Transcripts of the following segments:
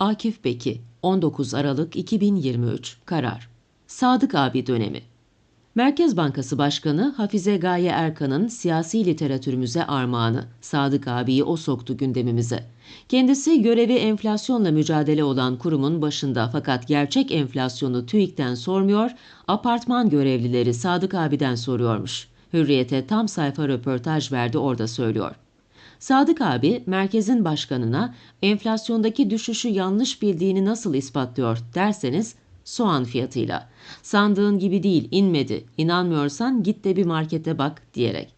Akif Beki 19 Aralık 2023 Karar Sadık abi dönemi Merkez Bankası Başkanı Hafize Gaye Erkan'ın siyasi literatürümüze armağanı, Sadık abiyi o soktu gündemimize. Kendisi görevi enflasyonla mücadele olan kurumun başında fakat gerçek enflasyonu TÜİK'ten sormuyor, apartman görevlileri Sadık abiden soruyormuş. Hürriyete tam sayfa röportaj verdi orada söylüyor. Sadık abi merkezin başkanına enflasyondaki düşüşü yanlış bildiğini nasıl ispatlıyor derseniz soğan fiyatıyla. Sandığın gibi değil inmedi. İnanmıyorsan git de bir markete bak diyerek.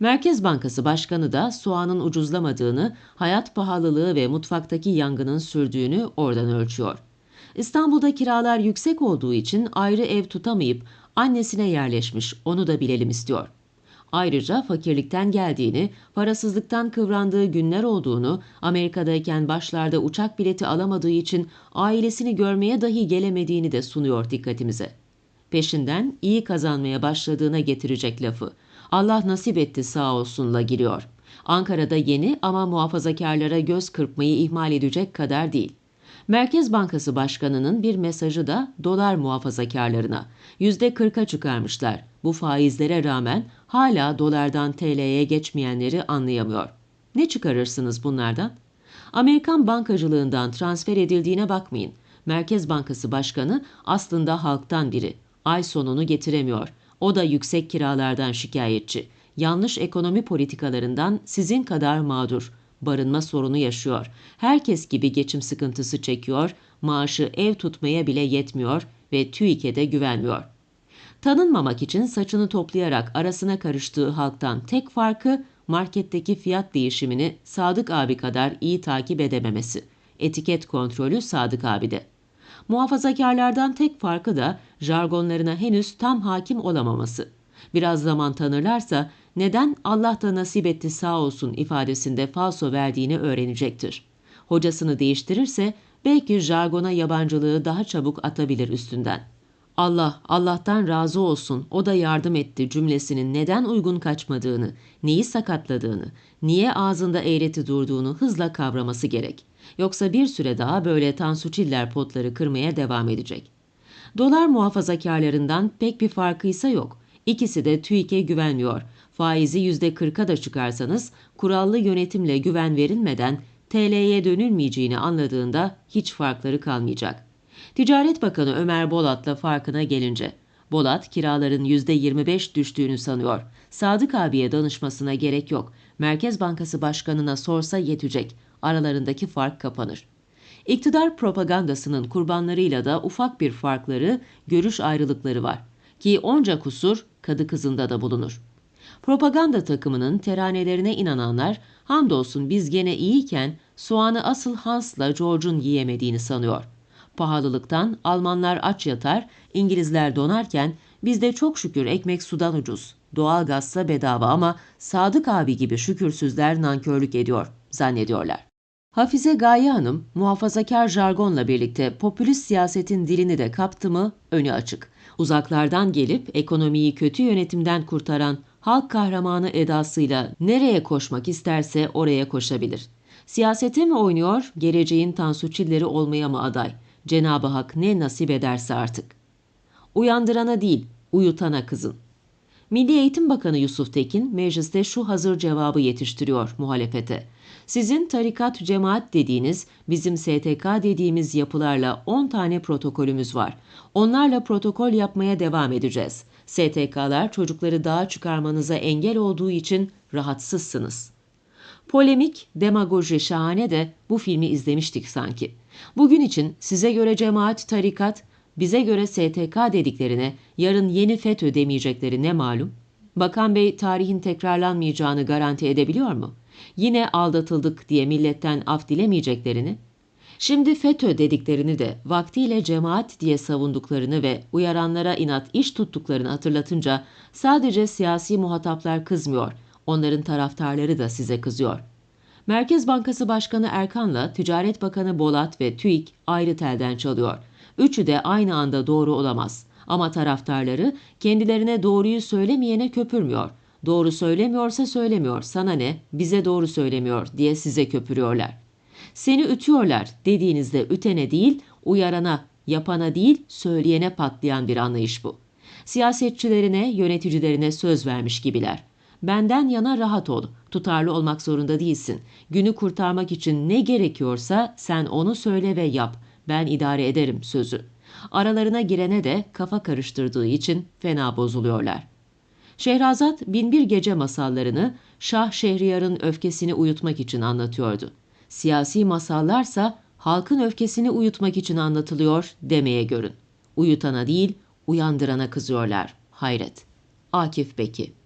Merkez Bankası Başkanı da soğanın ucuzlamadığını, hayat pahalılığı ve mutfaktaki yangının sürdüğünü oradan ölçüyor. İstanbul'da kiralar yüksek olduğu için ayrı ev tutamayıp annesine yerleşmiş, onu da bilelim istiyor. Ayrıca fakirlikten geldiğini, parasızlıktan kıvrandığı günler olduğunu, Amerika'dayken başlarda uçak bileti alamadığı için ailesini görmeye dahi gelemediğini de sunuyor dikkatimize. Peşinden iyi kazanmaya başladığına getirecek lafı. Allah nasip etti sağ olsunla giriyor. Ankara'da yeni ama muhafazakarlara göz kırpmayı ihmal edecek kadar değil. Merkez Bankası Başkanı'nın bir mesajı da dolar muhafazakarlarına. %40'a çıkarmışlar. Bu faizlere rağmen hala dolardan TL'ye geçmeyenleri anlayamıyor. Ne çıkarırsınız bunlardan? Amerikan bankacılığından transfer edildiğine bakmayın. Merkez Bankası Başkanı aslında halktan biri. Ay sonunu getiremiyor. O da yüksek kiralardan şikayetçi. Yanlış ekonomi politikalarından sizin kadar mağdur. Barınma sorunu yaşıyor. Herkes gibi geçim sıkıntısı çekiyor. Maaşı ev tutmaya bile yetmiyor ve TÜİK'e de güvenmiyor. Tanınmamak için saçını toplayarak arasına karıştığı halktan tek farkı marketteki fiyat değişimini Sadık abi kadar iyi takip edememesi. Etiket kontrolü Sadık abide. Muhafazakarlardan tek farkı da jargonlarına henüz tam hakim olamaması. Biraz zaman tanırlarsa neden Allah da nasip etti sağ olsun ifadesinde falso verdiğini öğrenecektir. Hocasını değiştirirse belki jargona yabancılığı daha çabuk atabilir üstünden. Allah, Allah'tan razı olsun, o da yardım etti cümlesinin neden uygun kaçmadığını, neyi sakatladığını, niye ağzında eğreti durduğunu hızla kavraması gerek. Yoksa bir süre daha böyle Tansu Çiller potları kırmaya devam edecek. Dolar muhafazakarlarından pek bir farkıysa yok. İkisi de TÜİK'e güvenmiyor. Faizi %40'a da çıkarsanız kurallı yönetimle güven verilmeden TL'ye dönülmeyeceğini anladığında hiç farkları kalmayacak. Ticaret Bakanı Ömer Bolat'la farkına gelince Bolat kiraların %25 düştüğünü sanıyor. Sadık abiye danışmasına gerek yok. Merkez Bankası Başkanı'na sorsa yetecek. Aralarındaki fark kapanır. İktidar propagandasının kurbanlarıyla da ufak bir farkları, görüş ayrılıkları var. Ki onca kusur kadı kızında da bulunur. Propaganda takımının teranelerine inananlar hamdolsun biz gene iyiyken soğanı asıl Hans'la George'un yiyemediğini sanıyor. Pahalılıktan Almanlar aç yatar, İngilizler donarken bizde çok şükür ekmek sudan ucuz. Doğalgazsa bedava ama Sadık abi gibi şükürsüzler nankörlük ediyor zannediyorlar. Hafize Gaye Hanım muhafazakar jargonla birlikte popülist siyasetin dilini de kaptı mı önü açık. Uzaklardan gelip ekonomiyi kötü yönetimden kurtaran halk kahramanı edasıyla nereye koşmak isterse oraya koşabilir. Siyasete mi oynuyor, geleceğin Tansu Çilleri olmaya mı aday? Cenab-ı Hak ne nasip ederse artık. Uyandırana değil, uyutana kızın. Milli Eğitim Bakanı Yusuf Tekin mecliste şu hazır cevabı yetiştiriyor muhalefete. Sizin tarikat cemaat dediğiniz, bizim STK dediğimiz yapılarla 10 tane protokolümüz var. Onlarla protokol yapmaya devam edeceğiz. STK'lar çocukları dağa çıkarmanıza engel olduğu için rahatsızsınız. Polemik, demagoji şahane de bu filmi izlemiştik sanki. Bugün için size göre cemaat, tarikat, bize göre STK dediklerine yarın yeni FETÖ demeyecekleri ne malum? Bakan Bey tarihin tekrarlanmayacağını garanti edebiliyor mu? Yine aldatıldık diye milletten af dilemeyeceklerini? Şimdi FETÖ dediklerini de vaktiyle cemaat diye savunduklarını ve uyaranlara inat iş tuttuklarını hatırlatınca sadece siyasi muhataplar kızmıyor, onların taraftarları da size kızıyor. Merkez Bankası Başkanı Erkan'la Ticaret Bakanı Bolat ve TÜİK ayrı telden çalıyor. Üçü de aynı anda doğru olamaz. Ama taraftarları kendilerine doğruyu söylemeyene köpürmüyor. Doğru söylemiyorsa söylemiyor, sana ne, bize doğru söylemiyor diye size köpürüyorlar. Seni ütüyorlar dediğinizde ütene değil, uyarana, yapana değil, söyleyene patlayan bir anlayış bu. Siyasetçilerine, yöneticilerine söz vermiş gibiler. Benden yana rahat ol. Tutarlı olmak zorunda değilsin. Günü kurtarmak için ne gerekiyorsa sen onu söyle ve yap. Ben idare ederim sözü. Aralarına girene de kafa karıştırdığı için fena bozuluyorlar. Şehrazat binbir gece masallarını Şah Şehriyar'ın öfkesini uyutmak için anlatıyordu. Siyasi masallarsa halkın öfkesini uyutmak için anlatılıyor demeye görün. Uyutana değil, uyandırana kızıyorlar. Hayret. Akif Beki